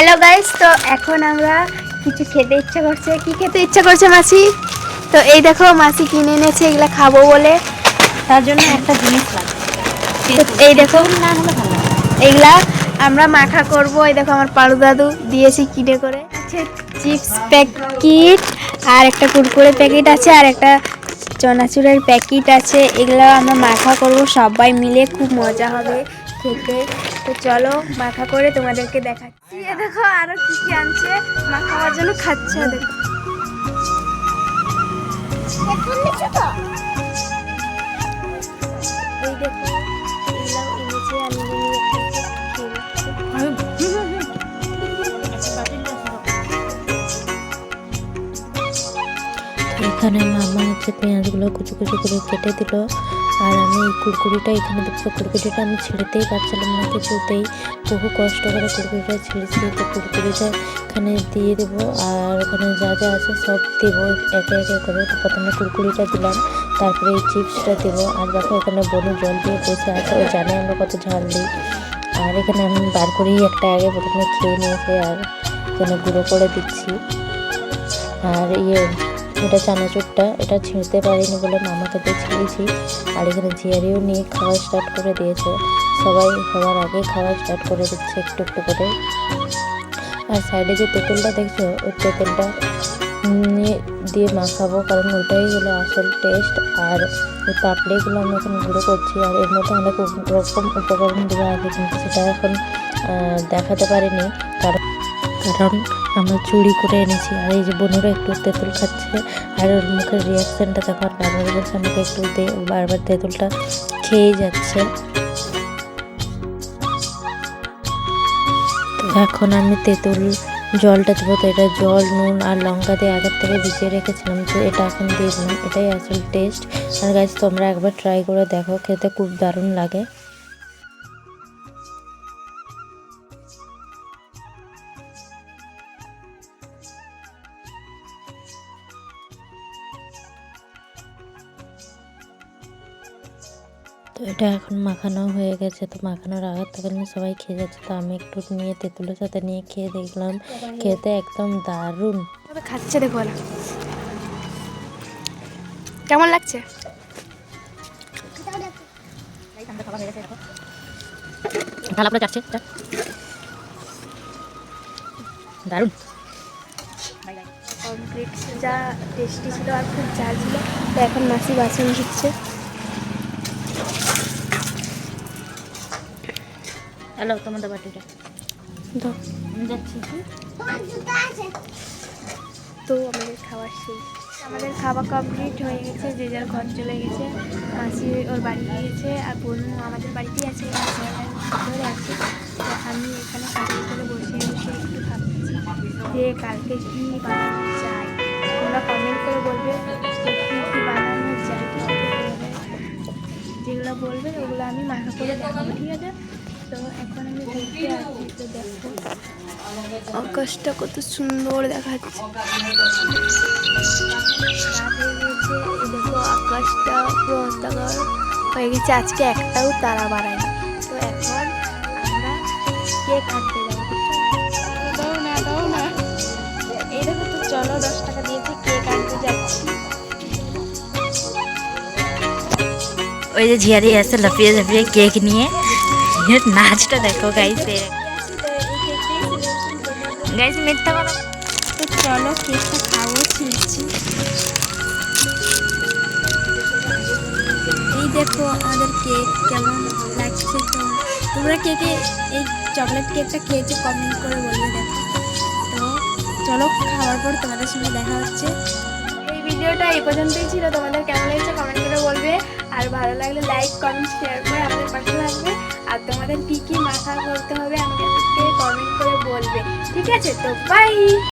Hello guys তো এখন আমরা কিছু খেতে ইচ্ছা করছে। কি খেতে ইচ্ছা করছে মাসি? তো এই দেখো, মাসি কিনে এনেছে, এগুলা খাব বলে। তার জন্য একটা জিনিস লাগবে। এই দেখো না এইগুলা আমরা মাখা করব। এই দেখো আমার পাড়ু দাদু দিয়েছি কিনে করে। আছে চিপস প্যাকেট, আর একটা কুরকুরে প্যাকেট আছে, আর একটা চনাচুরের প্যাকেট আছে। এগুলো আমরা মাখা করব, সবাই মিলে। খুব মজা হবে। খেতে। তো চলো, মাখা করে তোমাদেরকে দেখাচ্ছি। দেখো আরও কি কি আনছে। মাখা খাওয়ার জন্য খাচ্ছে দেখো, এখানে মামা হচ্ছে পেঁয়াজগুলো কুচু কুচু করে কেটে দিল। আর আমি এই কুরকুরিটা এখানে দেখছ, কুরকুরিটা আমি ছেড়েতেই পারছিলাম না কিছুতেই। বহু কষ্ট করে কুরকুরিটা ছেড়েছি, তো কুরকুরিটা এখানে দিয়ে দেবো আর ওখানে যা যা আছে সব দেবো, একে একে করে। তো প্রথমে কুরকুরিটা দিলাম, তারপরে এই চিপসটা দেবো। আর দেখো, এখানে বনু জল দিয়ে বসে আছে, ও জানে আমরা কত ঝাল দিই। আর এখানে আমি বার করেই একটা আগে প্রথমে খেয়ে নিয়েছি আর এখানে গুঁড়ো করে দিচ্ছি। আর ইয়ে এটা চানাচুরটা, এটা ছিঁড়তে পারিনি বলে মামাকে দিয়ে ছিঁড়েছি। আর এখানে জিয়ারিও নিয়ে খাওয়া স্টার্ট করে দিয়েছে। সবাই সবার আগে খাওয়া স্টার্ট করে দিচ্ছে একটু একটু করে। আর সাইডে যে তেঁতুলটা দেখছ, ওই তেঁতুলটা নিয়ে দিয়ে মাখাবো, কারণ ওইটাই হলো আসল টেস্ট আর ওই পাপড়িগুলো আমি এখন গুঁড়ো করছি, আর এর মধ্যে অনেক রকম উপকরণ দেওয়া আছে কিন্তু সেটা এখন দেখাতে পারিনি। কারণ কারণ আমরা চুরি করে এনেছি। আর এই যে বোনেরা একটু তেঁতুল খাচ্ছে, আর ওর মুখের রিয়াকশানটা দেখো বারবার বলছে আমাকে একটু দে বারবার তেঁতুলটা খেয়ে যাচ্ছে। এখন আমি তেঁতুল জলটা দেবো, তো এটা জল, নুন আর লঙ্কা দিয়ে আগের থেকে ভিজিয়ে রেখেছিলাম, তো এটা এখন দিয়ে দিলাম। এটাই আসল টেস্ট আর গাছ তোমরা একবার ট্রাই করে দেখো, খেতে খুব দারুণ লাগে। তো এটা এখন মাখানো হয়ে গেছে তো মাখানোর আগে তখন সবাই খেয়ে যাচ্ছে। তো আমি একটু নিয়ে তেঁতুলের সাথে নিয়ে খেয়ে দেখলাম খেতে একদম দারুণ। খাচ্ছে দেখো কেমন লাগছে? ভালো করে যাচ্ছে দারুণ। কমপ্লিট যা টেস্টি ছিল আর খুব ঝাল ছিল তো এখন মাসি বাসন দিচ্ছে হ্যালো তোমাদের বাটিটা যাচ্ছি তো আমাদের খাওয়া শেষ। আমাদের খাওয়া কমপ্লিট হয়ে গেছে যে যার ঘর চলে গেছে মাসি ওর বাড়ি গিয়েছে আর বোন আমাদের বাড়িতেই আছে ঘরে আছে। তো আমি এখানে কাজের করে বসে বসে একটু ভাবছি যে কালকে কী বানানো যায়। তোমরা কমেন্ট করে বলবে যেগুলো বলবে ওগুলো আমি মাখা করে দেখাবো ঠিক আছে? তো এখন আমি ঘুরতে আসছি তো দেখো। আকাশটা কত সুন্দর দেখাচ্ছে। দেখো আকাশটা পুরো অন্ধকার হয়ে গেছে আজকে একটাও তারা বাড়ায় তো এখন আমরা কেক আনতে ওই যে ঝিয়ারি আছে লাফিয়ে লাফিয়ে কেক নিয়ে। নাচটা দেখো গাইছে গাইস মিথ্যা কথা তো চলো কেকটা খাব ছিঁড়ছি এই দেখো আমাদের কেক কেমন লাগছে তো তোমরা কেকে এই চকলেট কেকটা খেয়েছো কমেন্ট করে বলবে দেখো। তো চলো খাওয়ার পর তোমাদের সঙ্গে দেখা হচ্ছে। এই ভিডিওটা এই পর্যন্তই ছিল। তোমাদের কেমন লেগেছে কমেন্ট করে বলবে। আর ভালো লাগলে লাইক কমেন্ট শেয়ার করে আমাদের পাশে থাকবে। আর তোমাদের কী কী মাথা করতে হবে আমাদের কমেন্ট করে বলবে। ঠিক আছে, তো বাই